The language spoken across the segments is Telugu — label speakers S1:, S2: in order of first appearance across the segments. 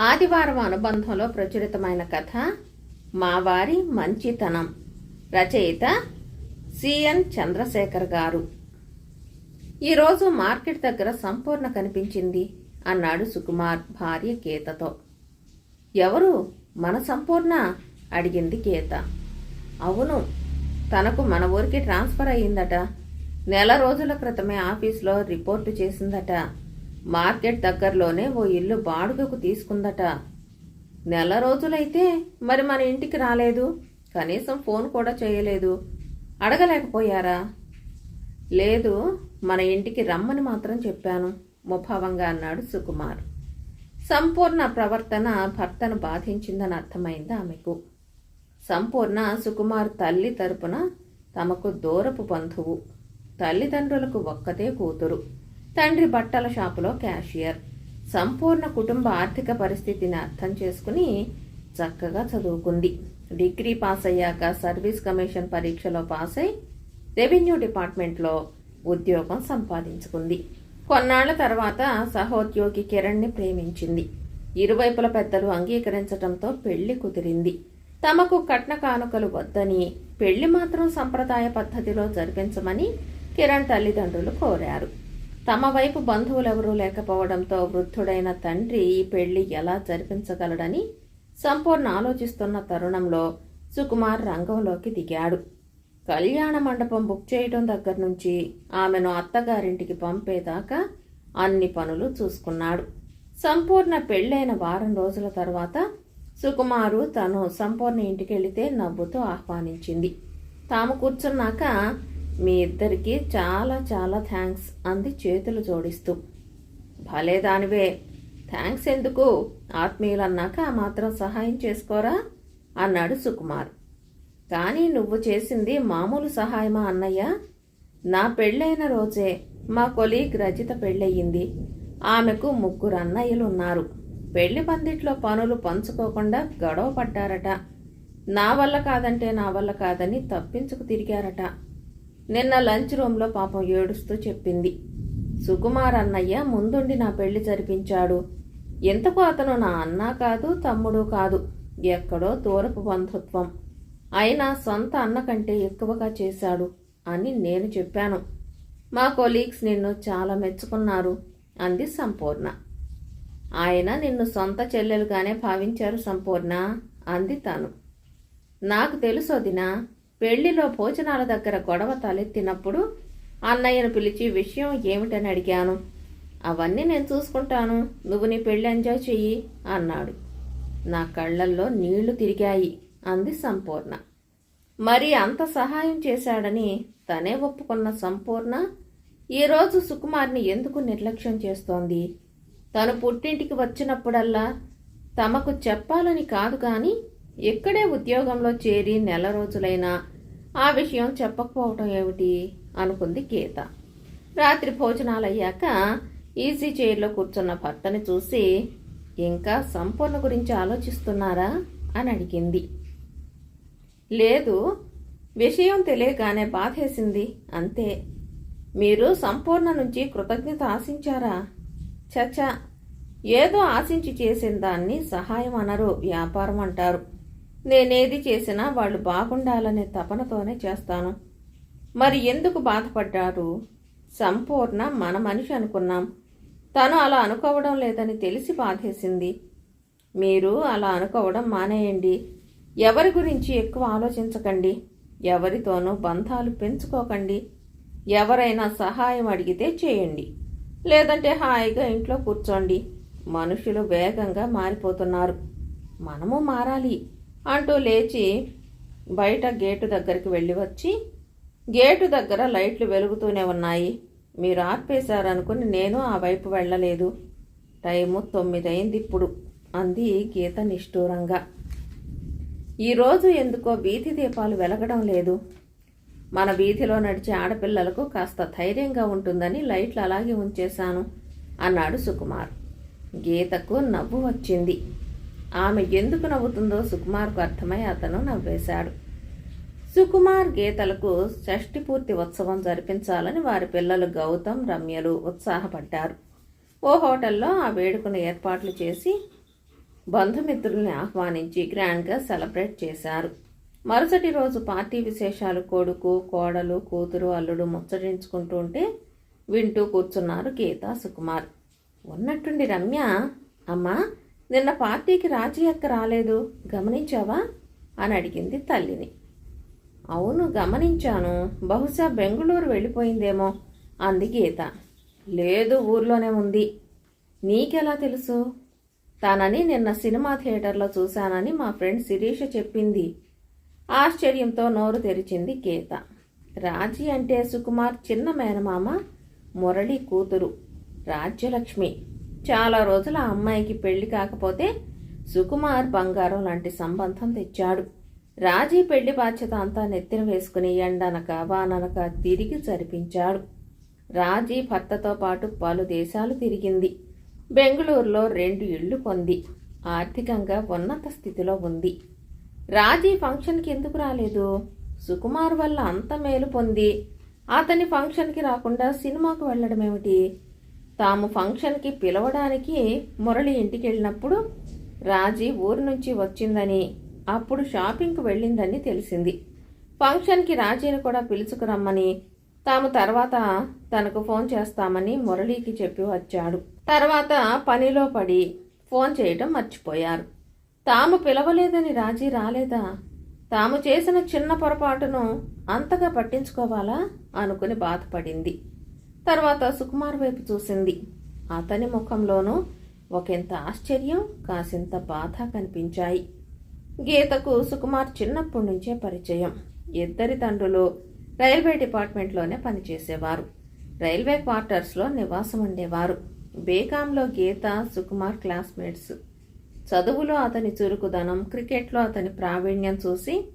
S1: ఆదివారం అనుబంధంలో ప్రచురితమైన కథ మా వారి మంచితనం రచయిత సిఎన్ చంద్రశేఖర్ గారు. ఈరోజు మార్కెట్ దగ్గర సంపూర్ణ కనిపించింది అన్నాడు సుకుమార్ భార్య గీతతో ఎవరు? మన సంపూర్ణ? అడిగింది గీత అవును తనకు మన ఊరికి ట్రాన్స్ఫర్ అయ్యిందట. నెల రోజుల క్రితమే ఆఫీస్లో రిపోర్టు చేసిందట. మార్కెట్ దగ్గరలోనే ఓ ఇల్లు బాడుగకు తీసుకుందట. నెల రోజులైతే మరి మన ఇంటికి రాలేదు. కనీసం ఫోన్ కూడా చేయలేదు. అడగలేకపోయారా? లేదు మన ఇంటికి రమ్మని మాత్రం చెప్పాను ముభావంగా అన్నాడు సుకుమార్. సంపూర్ణ ప్రవర్తన భర్తను బాధించిందని అర్థమైంది ఆమెకు. సంపూర్ణ సుకుమార్ తల్లి తరపున తమకు దూరపు బంధువు. తల్లిదండ్రులకు ఒక్కతే కూతురు. తండ్రి బట్టల షాపులో క్యాషియర్. సంపూర్ణ కుటుంబ ఆర్థిక పరిస్థితిని అర్థం చేసుకుని చక్కగా చదువుకుంది. డిగ్రీ పాస్ అయ్యాక సర్వీస్ కమిషన్ పరీక్షలో పాస్ అయి రెవెన్యూ డిపార్ట్మెంట్లో ఉద్యోగం సంపాదించుకుంది. కొన్నాళ్ళ తర్వాత సహోద్యోగి కిరణ్ని ప్రేమించింది. ఇరువైపుల పెద్దలు అంగీకరించటంతో పెళ్ళి కుదిరింది. తమకు కట్న కానుకలు వద్దని పెళ్ళి మాత్రం సంప్రదాయ పద్ధతిలో జరిపించమని కిరణ్ తల్లిదండ్రులు కోరారు. తమ వైపు బంధువులెవరూ లేకపోవడంతో వృద్ధుడైన తండ్రి ఈ పెళ్ళి ఎలా జరిపించగలడని సంపూర్ణ ఆలోచిస్తున్న తరుణంలో సుకుమార్ రంగంలోకి దిగాడు. కళ్యాణ మండపం బుక్ చేయడం దగ్గర నుంచి ఆమెను అత్తగారింటికి పంపేదాకా అన్ని పనులు చూసుకున్నాడు. సంపూర్ణ పెళ్ళైన వారం రోజుల తర్వాత సుకుమారు తను సంపూర్ణ ఇంటికెళితే నవ్వుతూ ఆహ్వానించింది. తాము కూర్చున్నాక మీ ఇద్దరికి చాలా చాలా థ్యాంక్స్ అంది చేతులు జోడిస్తూ. భలే దానివే. థ్యాంక్స్ ఎందుకు? ఆత్మీయులన్నాక ఆ మాత్రం సహాయం చేసుకోరా? అన్నాడు సుకుమార్. కానీ నువ్వు చేసింది మామూలు సహాయమా అన్నయ్య? నా పెళ్ళైన రోజే మా కొలీగ్ రజిత పెళ్ళయింది ఆమెకు ముగ్గురు అన్నయ్యలు ఉన్నారు పెళ్ళి పందిట్లో పనులు పంచుకోకుండా గొడవ పడ్డారట. నా వల్ల కాదంటే నా వల్ల కాదని తప్పించుకు తిరిగారట. నిన్న లంచ్ రూమ్లో పాపం ఏడుస్తూ చెప్పింది. సుకుమార్ అన్నయ్య ముందుండి నా పెళ్ళి జరిపించాడు. ఎంతకు అతను నా అన్న కాదు తమ్ముడు కాదు ఎక్కడో దూరపు బంధుత్వం. అయినా సొంత అన్న కంటే ఎక్కువగా చేశాడు అని నేను చెప్పాను. మా కొలీగ్స్ నిన్ను చాలా మెచ్చుకున్నారు అంది సంపూర్ణ. ఆయన నిన్ను సొంత చెల్లెలుగానే భావించారు సంపూర్ణ అంది తను. నాకు తెలుసు అదినా పెళ్ళిలో భోజనాల దగ్గర గొడవ తలెత్తినప్పుడు అన్నయ్యను పిలిచి విషయం ఏమిటని అడిగాను? అవన్నీ నేను చూసుకుంటాను. నువ్వు నీ పెళ్ళి ఎంజాయ్ చెయ్యి అన్నాడు. నా కళ్ళల్లో నీళ్ళు తిరిగాయి అంది సంపూర్ణ. మరి అంత సహాయం చేశాడని తనే ఒప్పుకున్న సంపూర్ణ ఈరోజు సుకుమార్ని ఎందుకు నిర్లక్ష్యం చేస్తోంది? తను పుట్టింటికి వచ్చినప్పుడల్లా తమకు చెప్పాలని కాదు కానీ ఇక్కడే ఉద్యోగంలో చేరి నెల రోజులైనా ఆ విషయం చెప్పకపోవటం ఏమిటి? అనుకుంది గీత. రాత్రి భోజనాలు అయ్యాక ఈజీ చైర్లో కూర్చున్న భర్తని చూసి ఇంకా సంపూర్ణ గురించి ఆలోచిస్తున్నారా? అని అడిగింది. లేదు విషయం తెలియగానే బాధేసింది అంతే. మీరు సంపూర్ణ నుంచి కృతజ్ఞత ఆశించారా? చచా ఏదో ఆశించి చేసిన దాన్ని సహాయం అనరు వ్యాపారం అంటారు. నేనేది చేసినా వాళ్ళు బాగుండాలనే తపనతోనే చేస్తాను. మరి ఎందుకు బాధపడ్డారు సంపూర్ణ మన మనిషి అనుకున్నాం. తను అలా అనుకోవడం లేదని తెలిసి బాధేసింది. మీరు అలా అనుకోవడం మానేయండి. ఎవరి గురించి ఎక్కువ ఆలోచించకండి. ఎవరితోనూ బంధాలు పెంచుకోకండి. ఎవరైనా సహాయం అడిగితే చేయండి. లేదంటే హాయిగా ఇంట్లో కూర్చోండి. మనుషులు వేగంగా మారిపోతున్నారు. మనము మారాలి. అంటూ లేచి బయట గేటు దగ్గరికి వెళ్ళి వచ్చి గేటు దగ్గర లైట్లు వెలుగుతూనే ఉన్నాయి. మీరు ఆర్పేశారనుకుని నేను ఆ వైపు వెళ్ళలేదు. టైము తొమ్మిది అయింది ఇప్పుడు అంది గీత నిష్ఠూరంగా. ఈరోజు ఎందుకో వీధి దీపాలు వెలగడం లేదు. మన వీధిలో నడిచే ఆడపిల్లలకు కాస్త ధైర్యంగా ఉంటుందని లైట్లు అలాగే ఉంచేశాను అన్నాడు సుకుమార్. గీతకు నవ్వు వచ్చింది. ఆమె ఎందుకు నవ్వుతుందో సుకుమార్కు అర్థమై అతను నవ్వేశాడు. సుకుమార్ గీతలకు షష్ఠి పూర్తి ఉత్సవం జరిపించాలని వారి పిల్లలు గౌతమ్ రమ్యలు ఉత్సాహపడ్డారు. ఓ హోటల్లో ఆ వేడుకను ఏర్పాట్లు చేసి బంధుమిత్రుల్ని ఆహ్వానించి గ్రాండ్గా సెలబ్రేట్ చేశారు. మరుసటి రోజు పార్టీ విశేషాలు కొడుకు కోడలు కూతురు అల్లుడు ముచ్చటించుకుంటుంటే వింటూ కూర్చున్నారు గీత సుకుమార్. ఉన్నట్టుండి రమ్య అమ్మా నిన్న పార్టీకి రాజీ అక్క రాలేదు గమనించావా? అని అడిగింది తల్లిని. అవును గమనించాను. బహుశా బెంగుళూరు వెళ్ళిపోయిందేమో అంది గీత. లేదు ఊర్లోనే ఉంది. నీకెలా తెలుసు? తానని నిన్న సినిమా థియేటర్లో చూశానని మా ఫ్రెండ్ శిరీష చెప్పింది. ఆశ్చర్యంతో నోరు తెరిచింది గీత. రాజీ అంటే సుకుమార్ చిన్న మేనమామ మురళి కూతురు రాజ్యలక్ష్మి. చాలా రోజుల ఆ అమ్మాయికి పెళ్ళి కాకపోతే సుకుమార్ బంగారం లాంటి సంబంధం తెచ్చాడు. రాజీ పెళ్ళి బాధ్యత అంతా నెత్తిన వేసుకుని ఎండనక వాననక తిరిగి జరిపించాడు. రాజీ భర్తతో పాటు పలు దేశాలు తిరిగింది. బెంగళూరులో రెండు ఇళ్ళు పొంది ఆర్థికంగా ఉన్నత స్థితిలో ఉంది. రాజీ ఫంక్షన్కి ఎందుకు రాలేదు? సుకుమార్ వల్ల అంత మేలు పొంది అతని ఫంక్షన్కి రాకుండా సినిమాకు వెళ్ళడం ఏమిటి తాము ఫంక్షన్కి పిలవడానికి మురళి ఇంటికి వెళ్ళినప్పుడు రాజీ ఊరు నుంచి వచ్చిందని అప్పుడు షాపింగ్కు వెళ్ళిందని తెలిసింది. ఫంక్షన్కి రాజీని కూడా పిలుచుకురమ్మని తాము తర్వాత తనకు ఫోన్ చేస్తామని మురళీకి చెప్పి వచ్చాడు. తర్వాత పనిలో పడి ఫోన్ చేయటం మర్చిపోయారు. తాము పిలవలేదని రాజీ రాలేదా? తాము చేసిన చిన్న పొరపాటును అంతగా పట్టించుకోవాలా? అనుకుని బాధపడింది. తర్వాత సుకుమార్ వైపు చూసింది. అతని ముఖంలోనూ ఒకంత ఆశ్చర్యం కాసింత బాధ కనిపించాయి. గీతకు సుకుమార్ చిన్నప్పటి నుంచే పరిచయం. ఇద్దరి తండ్రులు రైల్వే డిపార్ట్మెంట్లోనే పనిచేసేవారు. రైల్వే క్వార్టర్స్లో నివాసం ఉండేవారు. బేకాంలో గీత సుకుమార్ క్లాస్మేట్స్. చదువులో అతని చురుకుదనం క్రికెట్లో అతని ప్రావీణ్యం చూసి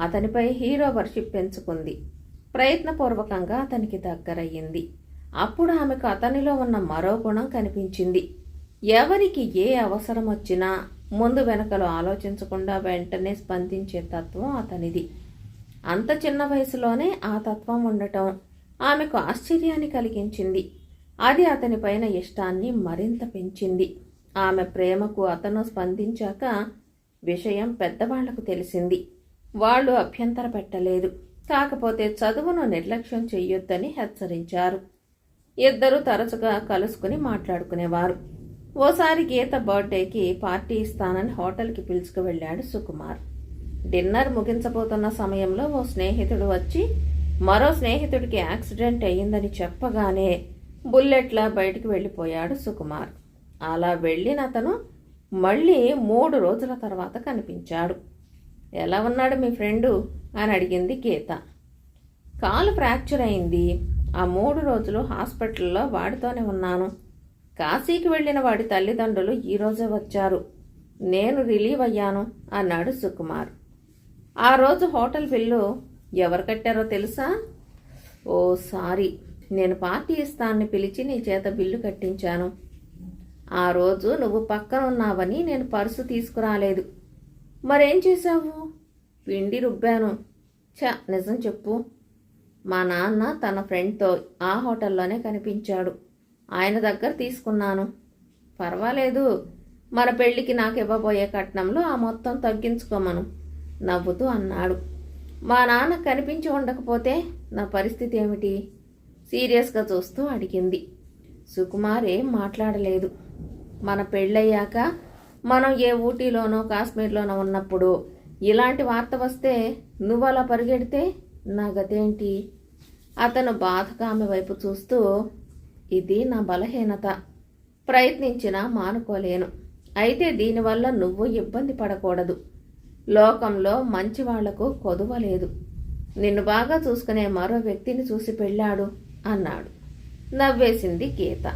S1: అతనిపై హీరో వర్షిప్ పెంచుకుంది. ప్రయత్నపూర్వకంగా అతనికి దగ్గరయ్యింది. అప్పుడు ఆమెకు అతనిలో ఉన్న మరో గుణం కనిపించింది. ఎవరికి ఏ అవసరం వచ్చినా ముందు వెనకలు ఆలోచించకుండా వెంటనే స్పందించే తత్వం అతనిది. అంత చిన్న వయసులోనే ఆ తత్వం ఉండటం ఆమెకు ఆశ్చర్యాన్ని కలిగించింది. అది అతనిపైన ఇష్టాన్ని మరింత పెంచింది. ఆమె ప్రేమకు అతను స్పందించాక విషయం పెద్దవాళ్ళకు తెలిసింది. వాళ్ళు అభ్యంతర పెట్టలేదు. కాకపోతే చదువును నిర్లక్ష్యం చెయ్యొద్దని హెచ్చరించారు. ఇద్దరు తరచుగా కలుసుకుని మాట్లాడుకునేవారు. ఓసారి గీత బర్త్డేకి పార్టీ ఇస్తానని హోటల్కి పిలుచుకు వెళ్ళాడు సుకుమార్. డిన్నర్ ముగించబోతున్న సమయంలో ఓ స్నేహితుడు వచ్చి మరో స్నేహితుడికి యాక్సిడెంట్ అయ్యిందని చెప్పగానే బుల్లెట్లా బయటికి వెళ్ళిపోయాడు సుకుమార్. అలా వెళ్ళిన అతను మళ్ళీ మూడు రోజుల తర్వాత కనిపించాడు. ఎలా ఉన్నాడు మీ ఫ్రెండు? అని అడిగింది గీత. కాలు ఫ్రాక్చర్ అయింది. ఆ మూడు రోజులు హాస్పిటల్లో వాడితోనే ఉన్నాను. కాశీకి వెళ్ళిన వాడి తల్లిదండ్రులు ఈరోజే వచ్చారు. నేను రిలీవ్ అయ్యాను అన్నాడు సుకుమార్. ఆ రోజు హోటల్ బిల్లు ఎవరు కట్టారో తెలుసా? ఓ సారీ నేను పార్టీ ఇస్తాన్ని పిలిచి నీ చేత బిల్లు కట్టించాను. ఆ రోజు నువ్వు పక్కన ఉన్నావని నేను పర్సు తీసుకురాలేదు. మరేం చేశావు? పిండి రుబ్బాను. చ నిజం చెప్పు. మా నాన్న తన ఫ్రెండ్తో ఆ హోటల్లోనే కనిపించాడు. ఆయన దగ్గర తీసుకున్నాను. పర్వాలేదు. మన పెళ్ళికి నాకు ఇవ్వబోయే కట్నంలో ఆ మొత్తం తగ్గించుకోమను నవ్వుతూ అన్నాడు. మా నాన్న కనిపించి ఉండకపోతే నా పరిస్థితి ఏమిటి? సీరియస్గా చూస్తూ అడిగింది. సుకుమార్ ఏం మాట్లాడలేదు. మన పెళ్ళయ్యాక మనం ఏ ఊటీలోనో కాశ్మీర్లోనో ఉన్నప్పుడు ఇలాంటి వార్త వస్తే నువ్వు అలా పరిగెడితే నా గతేంటి? అతను బాధగా ఆమె వైపు చూస్తూ ఇది నా బలహీనత. ప్రయత్నించినా మానుకోలేను. అయితే దీనివల్ల నువ్వు ఇబ్బంది పడకూడదు. లోకంలో మంచి వాళ్ళకు కొదువలేదు నిన్ను బాగా చూసుకునే మరో వ్యక్తిని చూసి పెళ్ళాడు అన్నాడు. నవ్వేసింది గీత.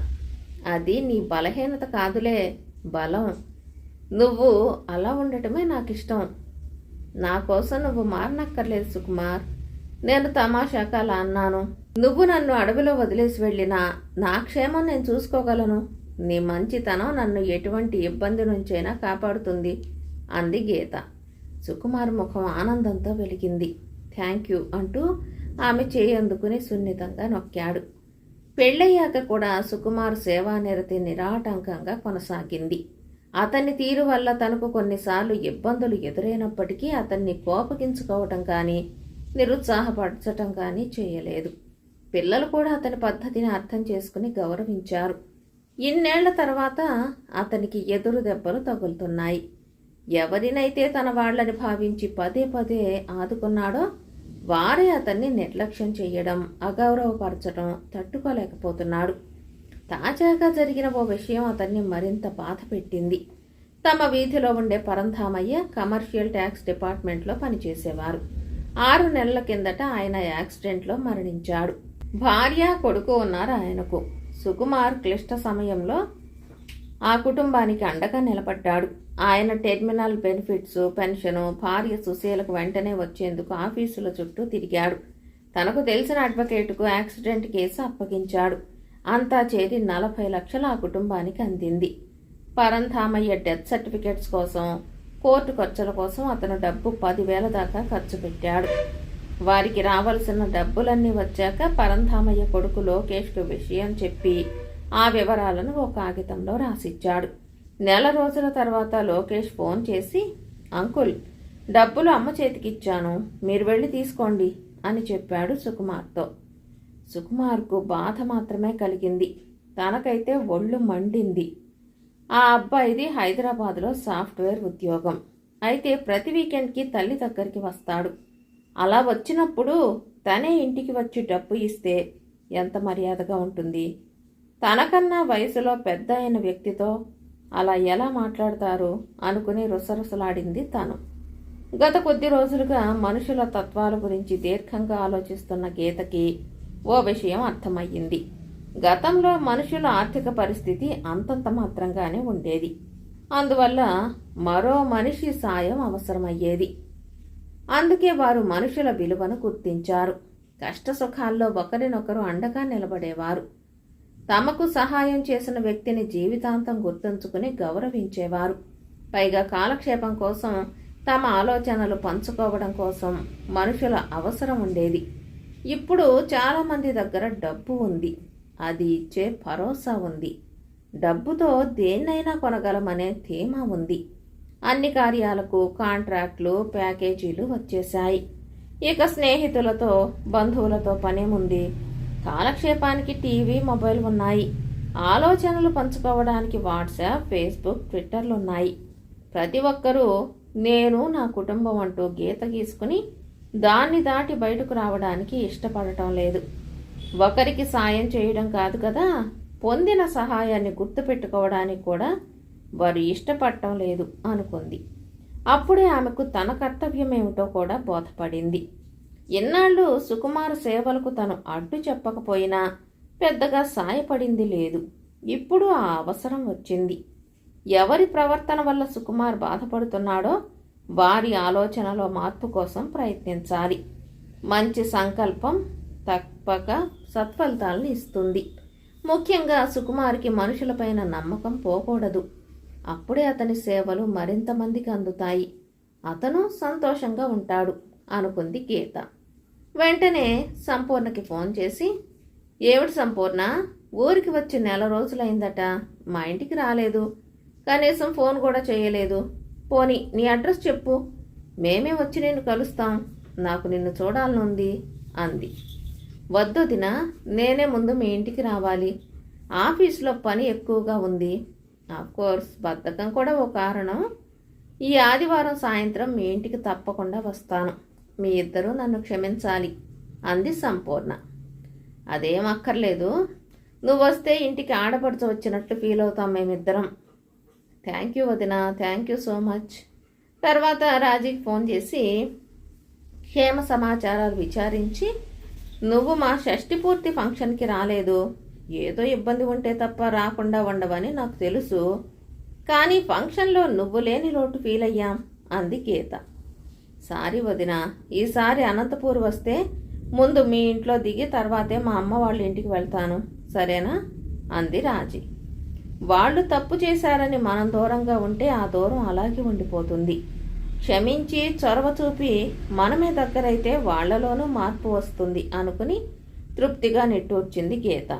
S1: అది నీ బలహీనత కాదులే. బలం. నువ్వు అలా ఉండటమే నాకు ఇష్టం నా కోసం నువ్వు మారనక్కర్లేదు సుకుమార్. నేను తమాషాగా అలా అన్నాను. నువ్వు నన్ను అడవిలో వదిలేసి వెళ్ళినా నా క్షేమం నేను చూసుకోగలను. నీ మంచితనం నన్ను ఎటువంటి ఇబ్బంది నుంచైనా కాపాడుతుంది అంది గీత. సుకుమార్ ముఖం ఆనందంతో వెలిగింది. థ్యాంక్ యూ అంటూ ఆమె చేయందుకుని సున్నితంగా నొక్కాడు. పెళ్ళయ్యాక కూడా సుకుమార్ సేవానిరతి నిరాటంకంగా కొనసాగింది. అతని తీరు వల్ల తనకు కొన్నిసార్లు ఇబ్బందులు ఎదురైనప్పటికీ అతన్ని కోపగించుకోవటం కానీ నిరుత్సాహపరచటం కానీ చేయలేదు. పిల్లలు కూడా అతని పద్ధతిని అర్థం చేసుకుని గౌరవించారు. ఇన్నేళ్ళ తర్వాత అతనికి ఎదురు దెబ్బలు తగులుతున్నాయి. ఎవరినైతే తన వాళ్ళని భావించి పదే పదే ఆదుకున్నాడో వారే అతన్ని నిర్లక్ష్యం చేయడం అగౌరవపరచడం తట్టుకోలేకపోతున్నాడు. తాజాగా జరిగిన ఓ విషయం అతన్ని మరింత బాధ పెట్టింది. తమ వీధిలో ఉండే పరంధామయ్య కమర్షియల్ ట్యాక్స్ డిపార్ట్మెంట్లో పనిచేసేవారు. ఆరు నెలల కిందట ఆయన యాక్సిడెంట్లో మరణించాడు. భార్య కొడుకు ఉన్నారు ఆయనకు. సుకుమార్ క్లిష్ట సమయంలో ఆ కుటుంబానికి అండగా నిలబడ్డాడు. ఆయన టెర్మినల్ బెనిఫిట్స్ పెన్షను భార్య సుశీలకు వెంటనే వచ్చేందుకు ఆఫీసుల చుట్టూ తిరిగాడు. తనకు తెలిసిన అడ్వకేటుకు యాక్సిడెంట్ కేసు అప్పగించాడు. అంతా చేరి నలభై లక్షలు ఆ కుటుంబానికి అందింది. పరంధామయ్య డెత్ సర్టిఫికేట్స్ కోసం కోర్టు ఖర్చుల కోసం అతను డబ్బు పదివేల దాకా ఖర్చు పెట్టాడు. వారికి రావాల్సిన డబ్బులన్నీ వచ్చాక పరంధామయ్య కొడుకు లోకేష్కు విషయం చెప్పి ఆ వివరాలను ఒక కాగితంలో రాసిచ్చాడు. నెల రోజుల తర్వాత లోకేష్ ఫోన్ చేసి అంకుల్ డబ్బులు అమ్మ చేతికిచ్చాను. మీరు వెళ్ళి తీసుకోండి అని చెప్పాడు సుకుమార్తో. సుకుమార్కు బాధ మాత్రమే కలిగింది. తనకైతే ఒళ్ళు మండింది. ఆ అబ్బాయిది హైదరాబాద్లో సాఫ్ట్వేర్ ఉద్యోగం. అయితే ప్రతి వీకెండ్కి తల్లి దగ్గరికి వస్తాడు. అలా వచ్చినప్పుడు తనే ఇంటికి వచ్చి డబ్బు ఇస్తే ఎంత మర్యాదగా ఉంటుంది? తనకన్నా వయసులో పెద్ద అయిన వ్యక్తితో అలా ఎలా మాట్లాడతారు అనుకుని రుసరుసలాడింది తను. గత కొద్ది రోజులుగా మనుషుల తత్వాల గురించి దీర్ఘంగా ఆలోచిస్తున్న గీతకి ఓ విషయం అర్థమయ్యింది. గతంలో మనుషుల ఆర్థిక పరిస్థితి అంతంత మాత్రంగానే ఉండేది. అందువల్ల మరో మనిషి సాయం అవసరమయ్యేది. అందుకే వారు మనుషుల విలువను గుర్తించారు. కష్ట సుఖాల్లో ఒకరినొకరు అండగా నిలబడేవారు. తమకు సహాయం చేసిన వ్యక్తిని జీవితాంతం గుర్తుంచుకుని గౌరవించేవారు. పైగా కాలక్షేపం కోసం తమ ఆలోచనలు పంచుకోవడం కోసం మనుషుల అవసరం ఉండేది. ఇప్పుడు చాలామంది దగ్గర డబ్బు ఉంది. అది ఇచ్చే భరోసా ఉంది. డబ్బుతో దేన్నైనా కొనగలమనే ధీమా ఉంది. అన్ని కార్యాలకు కాంట్రాక్ట్లు ప్యాకేజీలు వచ్చేశాయి. ఇక స్నేహితులతో బంధువులతో పనేముంది కాలక్షేపానికి టీవీ మొబైల్ ఉన్నాయి. ఆలోచనలు పంచుకోవడానికి వాట్సాప్ ఫేస్బుక్ ట్విట్టర్లు ఉన్నాయి ప్రతి ఒక్కరూ నేను నా కుటుంబం అంటూ గీత గీసుకుని దాన్ని దాటి బయటకు రావడానికి ఇష్టపడటం లేదు. ఒకరికి సాయం చేయడం కాదు కదా? పొందిన సహాయాన్ని గుర్తుపెట్టుకోవడానికి కూడా వారు ఇష్టపడటం లేదు అనుకుంది. అప్పుడే ఆమెకు తన కర్తవ్యం ఏమిటో కూడా బోధపడింది. ఇన్నాళ్ళు సుకుమార్ సేవలకు తను అడ్డు చెప్పకపోయినా పెద్దగా సాయపడింది లేదు. ఇప్పుడు ఆ అవసరం వచ్చింది. ఎవరి ప్రవర్తన వల్ల సుకుమార్ బాధపడుతున్నాడో వారి ఆలోచనలో మార్పు కోసం ప్రయత్నించాలి. మంచి సంకల్పం తప్పక సత్ఫలితాలను ఇస్తుంది. ముఖ్యంగా సుకుమార్కి మనుషులపైన నమ్మకం పోకూడదు. అప్పుడే అతని సేవలు మరింత మందికి అందుతాయి. అతను సంతోషంగా ఉంటాడు అనుకుంది గీత. వెంటనే సంపూర్ణకి ఫోన్ చేసి ఏమిటి సంపూర్ణ? ఊరికి వచ్చి నెల రోజులైందట. మా ఇంటికి రాలేదు. కనీసం ఫోన్ కూడా చేయలేదు. పోని నీ అడ్రస్ చెప్పు. మేమే వచ్చి నేను కలుస్తాం. నాకు నిన్ను చూడాలనుంది అంది. వద్దు దిన నేనే ముందు మీ ఇంటికి రావాలి. ఆఫీస్లో పని ఎక్కువగా ఉంది. కోర్స్ బద్ధకం కూడా ఓ కారణం. ఈ ఆదివారం సాయంత్రం మీ ఇంటికి తప్పకుండా వస్తాను. మీ ఇద్దరూ నన్ను క్షమించాలి అంది సంపూర్ణ. అదేం అక్కర్లేదు. నువ్వు వస్తే ఇంటికి ఆడపడుచు వచ్చినట్టు ఫీల్ అవుతాం మేమిద్దరం. థ్యాంక్ యూ వదిన. థ్యాంక్ యూ సో మచ్ తర్వాత రాజీకి ఫోన్ చేసి క్షేమ సమాచారాలు విచారించి నువ్వు మా షష్టి పూర్తి ఫంక్షన్కి రాలేదు. ఏదో ఇబ్బంది ఉంటే తప్ప రాకుండా ఉండవని నాకు తెలుసు. కానీ ఫంక్షన్లో నువ్వు లేని లోటు ఫీల్ అయ్యాం. అంది గీత. సారీ వదిన ఈసారి అనంతపూర్ వస్తే ముందు మీ ఇంట్లో దిగి తర్వాతే మా అమ్మ వాళ్ళ ఇంటికి వెళ్తాను. సరేనా? అంది రాజీ. వాళ్ళు తప్పు చేశారని మనం దూరంగా ఉంటే ఆ దూరం అలాగే ఉండిపోతుంది. క్షమించి చొరవ చూపి మనమే దగ్గరైతే వాళ్ళలోనూ మార్పు వస్తుంది అనుకుని తృప్తిగా నిట్టూర్చింది గీత.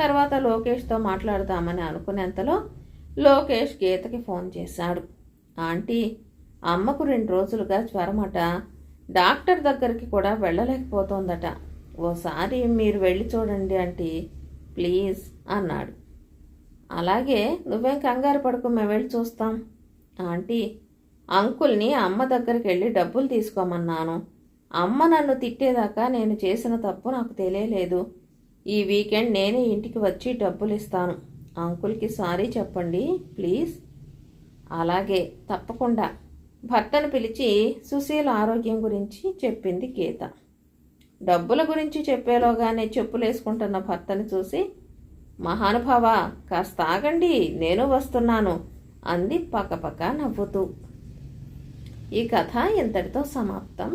S1: తర్వాత లోకేష్తో మాట్లాడదామని అనుకునేంతలో లోకేష్ గీతకి ఫోన్ చేశాడు. ఆంటీ అమ్మకు రెండు రోజులుగా జ్వరమట. డాక్టర్ దగ్గరికి కూడా వెళ్ళలేకపోతోందట. ఓసారి మీరు వెళ్ళి చూడండి ఆంటీ ప్లీజ్ అన్నాడు. అలాగే నువ్వేం కంగారు పడుకు మేము వెళ్ళి చూస్తాం. ఆంటీ అంకుల్ని అమ్మ దగ్గరికి వెళ్ళి డబ్బులు తీసుకోమన్నాను. అమ్మ నన్ను తిట్టేదాకా నేను చేసిన తప్పు నాకు తెలియలేదు. ఈ వీకెండ్ నేనే ఇంటికి వచ్చి డబ్బులు ఇస్తాను. అంకుల్కి సారీ చెప్పండి ప్లీజ్. అలాగే తప్పకుండా. భర్తను పిలిచి సుశీల ఆరోగ్యం గురించి చెప్పింది గీత. డబ్బుల గురించి చెప్పేలోగానే చెప్పులేసుకుంటున్న భర్తని చూసి మహానుభావ కాస్త ఆగండి నేను వస్తున్నాను అంది పక్కపక్క నవ్వుతూ. ఈ కథ ఇంతటితో సమాప్తం.